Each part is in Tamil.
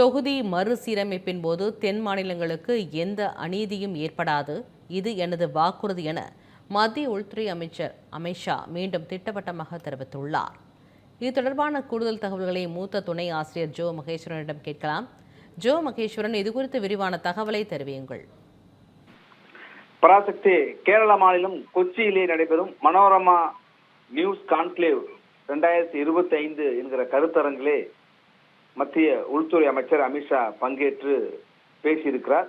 தொகுதி மறுசீரமைப்பின் போது தென் மாநிலங்களுக்கு எந்த அநீதியும் ஏற்படாது. இது எனது வாக்குறுதி என மத்திய உள்துறை அமைச்சர் அமித்ஷா மீண்டும் திட்டவட்டமாக தெரிவித்துள்ளார். இது தொடர்பான கூடுதல் தகவல்களை மூத்த துணை ஆசிரியர் ஜோ மகேஸ்வரனிடம் கேட்கலாம். ஜோ மகேஸ்வரன் இது குறித்து விரிவான தகவலை தெரிவியுங்கள். பராசக்தி கேரள மாநிலம் கொச்சியிலே நடைபெறும் மனோரமா நியூஸ் கான்க்ளேவ் ரெண்டாயிரத்தி இருபத்தி ஐந்து என்கிற கருத்தரங்கிலே மத்திய உள்துறை அமைச்சர் அமித்ஷா பங்கேற்று பேசியிருக்கிறார்.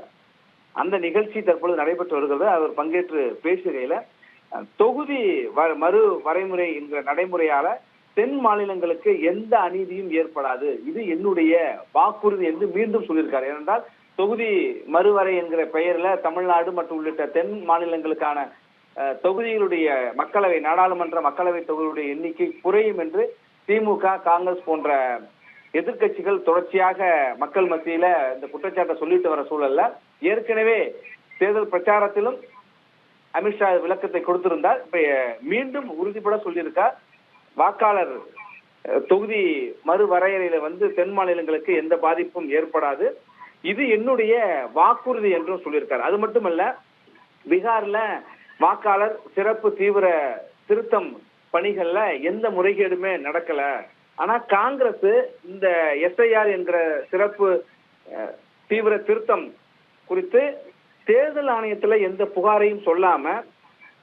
அந்த நிகழ்ச்சி தற்பொழுது நடைபெற்று வருகிறது. அவர் பங்கேற்று பேசுகையில தொகுதி வ- மறு வரைமுறை என்கிற நடைமுறையால தென் மாநிலங்களுக்கு எந்த அநீதியும் ஏற்படாது. இது என்னுடைய வாக்குறுதி என்று மீண்டும் சொல்லியிருக்காரு. ஏனென்றால் தொகுதி மறுவரை என்கிற பெயர்ல தமிழ்நாடு மற்றும் உள்ளிட்ட தென் மாநிலங்களுக்கான தொகுதிகளுடைய மக்களவை நாடாளுமன்ற மக்களவை தொகுதியுடைய எண்ணிக்கை குறையும் என்று திமுக காங்கிரஸ் போன்ற எதிர்க்கட்சிகள் தொடர்ச்சியாக மக்கள் மத்தியில இந்த குற்றச்சாட்டை சொல்லிட்டு வர சூழல்ல ஏற்கனவே தேர்தல் பிரச்சாரத்திலும் அமித்ஷா விளக்கத்தை கொடுத்திருந்தார். இப்ப மீண்டும் உறுதிபட சொல்லியிருக்கார். வாக்காளர் தொகுதி மறுவரையறையில வந்து தென் மாநிலங்களுக்கு எந்த பாதிப்பும் ஏற்படாது. இது என்னுடைய வாக்குறுதி என்றும் சொல்லியிருக்கார். அது மட்டுமல்ல பீகார்ல வாக்காளர் சிறப்பு தீவிர திருத்தம் பணிகள்ல எந்த முறைகேடுமே நடக்கல. ஆனா காங்கிரஸ் இந்த எஸ்ஐஆர் என்கிற சிறப்பு தீவிர திருத்தம் குறித்து தேர்தல் ஆணையத்துல எந்த புகாரையும் சொல்லாம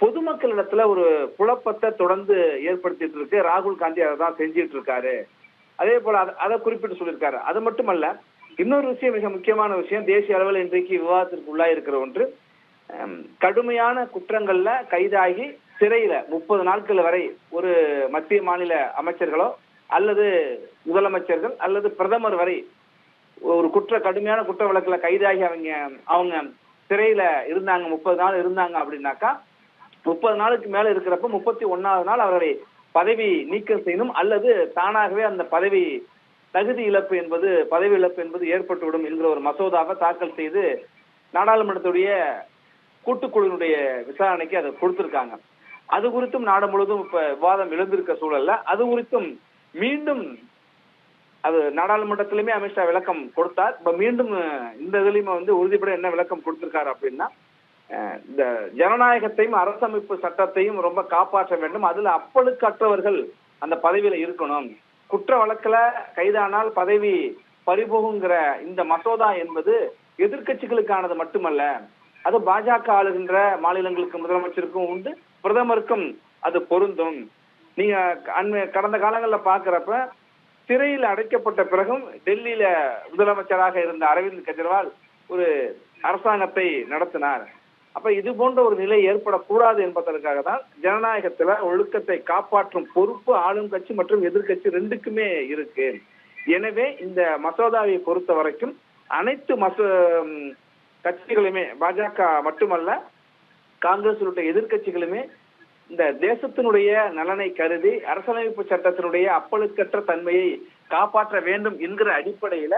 பொதுமக்களிடத்துல ஒரு குழப்பத்தை தொடர்ந்து ஏற்படுத்திட்டு இருக்கு. ராகுல் காந்தி அதை தான் செஞ்சிட்டு இருக்காரு. அதே போல அதை குறிப்பிட்டு சொல்லியிருக்காரு. அது மட்டுமல்ல இன்னொரு விஷயம் மிக முக்கியமான விஷயம் தேசிய அளவில் இன்றைக்கு விவாதத்திற்கு உள்ளாயிருக்கிற ஒன்று கடுமையான குற்றங்கள்ல கைதாகி சிறையில முப்பது நாட்கள் வரை ஒரு மத்திய மாநில அமைச்சர்களோ அல்லது முதலமைச்சர்கள் அல்லது பிரதமர் வரை ஒரு குற்ற கடுமையான குற்ற வழக்கில் கைதாகி அவங்க அவங்க சிறையில இருந்தாங்க முப்பது நாள் இருந்தாங்க அப்படின்னாக்கா முப்பது நாளுக்கு மேல இருக்கிறப்ப முப்பத்தி ஒன்னாவது நாள் அவர்களை பதவி நீக்கம் செய்யணும். அல்லது தானாகவே அந்த பதவி தகுதி இழப்பு என்பது பதவி இழப்பு என்பது ஏற்பட்டுவிடும் என்கிற ஒரு மசோதாவை தாக்கல் செய்து நாடாளுமன்றத்துடைய கூட்டுக்குழுவினுடைய விசாரணைக்கு அதை கொடுத்திருக்காங்க. அது குறித்தும் நாடு முழுவதும் இப்ப விவாதம் எழுந்திருக்க சூழல்ல. அது குறித்தும் மீண்டும் அது நாடாளுமன்றத்திலுமே அமித்ஷா விளக்கம் கொடுத்தார். இப்ப மீண்டும் இந்த இதுலயுமே வந்து உறுதிப்பட என்ன விளக்கம் கொடுத்திருக்காரு அப்படின்னா இந்த ஜனநாயகத்தையும் அரசமைப்பு சட்டத்தையும் ரொம்ப காப்பாற்ற வேண்டும். அதுல அப்பழுக்கற்றவர்கள் அந்த பதவியில இருக்கணும். குற்ற வழக்குல கைதானால் பதவி பறிபோகுங்கிற இந்த மசோதா என்பது எதிர்க்கட்சிகளுக்கானது மட்டுமல்ல அது பாஜக ஆளுகின்ற மாநிலங்களுக்கு முதலமைச்சருக்கும் உண்டு. பிரதமருக்கும் அது பொருந்தும். நீங்க அண்மை கடந்த காலங்களில் பாக்குறப்ப சிறையில் அடைக்கப்பட்ட பிறகும் டெல்லியில முதலமைச்சராக இருந்த அரவிந்த் கெஜ்ரிவால் ஒரு அரசாங்கத்தை நடத்தினார். அப்ப இது போன்ற ஒரு நிலை ஏற்படக்கூடாது என்பதற்காக தான் ஜனநாயகத்துல ஒழுக்கத்தை காப்பாற்றும் பொறுப்பு ஆளும் கட்சி மற்றும் எதிர்க்கட்சி ரெண்டுக்குமே இருக்கு. எனவே இந்த மசோதாவை பொறுத்த வரைக்கும் அனைத்து மசோ கட்சிகளுமே பாஜக மட்டுமல்ல காங்கிரஸ் உள்ளிட்ட எதிர்க்கட்சிகளுமே இந்த தேசத்தினுடைய நலனை கருதி அரசியலமைப்பு சட்டத்தினுடைய அப்பழுக்கற்ற தன்மையை காப்பாற்ற வேண்டும் என்கிற அடிப்படையில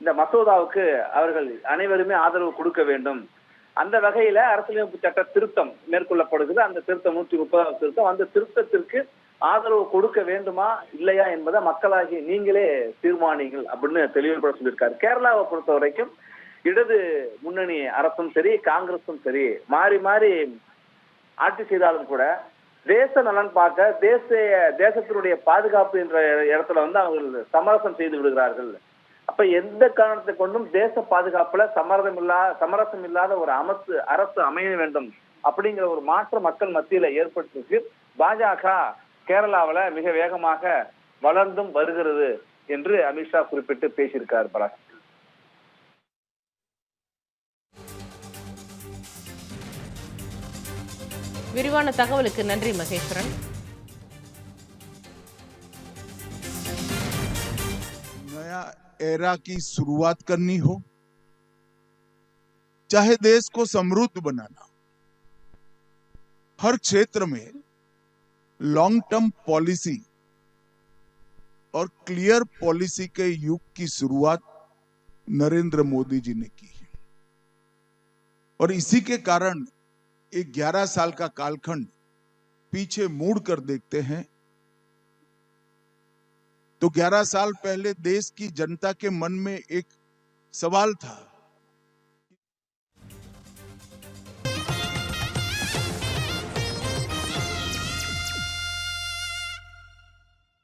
இந்த மசோதாவுக்கு அவர்கள் அனைவருமே ஆதரவு கொடுக்க வேண்டும். அந்த வகையில அரசியலமைப்பு சட்ட திருத்தம் மேற்கொள்ளப்படுகிறது. அந்த திருத்தம் நூற்றி முப்பதாவது திருத்தம். அந்த திருத்தத்திற்கு ஆதரவு கொடுக்க வேண்டுமா இல்லையா என்பதை மக்களாகி நீங்களே தீர்மானிங்கள் அப்படின்னு தெளிவுபட சொல்லியிருக்காரு. கேரளாவை பொறுத்த வரைக்கும் இடது முன்னணி அரசும் சரி காங்கிரஸும் சரி மாறி மாறி ஆட்சி செய்தாலும் கூட தேச நலன் பார்க்க தேசிய தேசத்தினுடைய பாதுகாப்பு என்ற இடத்துல வந்து அவர்கள் சமரசம் செய்து விடுகிறார்கள். அப்ப எந்த காரணத்தை கொண்டும் தேச பாதுகாப்புல சமரசம் இல்லா சமரசம் இல்லாத ஒரு அமைச்சு அரசு அமைய வேண்டும் அப்படிங்கிற ஒரு மாற்ற மக்கள் மத்தியில ஏற்பட்டிருக்கு. பாஜக கேரளாவுல மிக வேகமாக வளர்ந்தும் வருகிறது என்று அமித்ஷா குறிப்பிட்டு பேசியிருக்கார் பராக். விரிவான தகவலுக்கு நன்றி மகேஸ்வரன் नया एरा की शुरुआत करनी हो चाहे देश को समृद्ध बनाना हर क्षेत्र में लॉन्ग टर्म पॉलिसी और क्लियर पॉलिसी के युग की शुरुआत नरेंद्र मोदी जी ने की है और इसी के कारण एक 11 साल का कालखंड पीछे मुड़ कर देखते हैं। तो 11 साल पहले देश की जनता के मन में एक सवाल था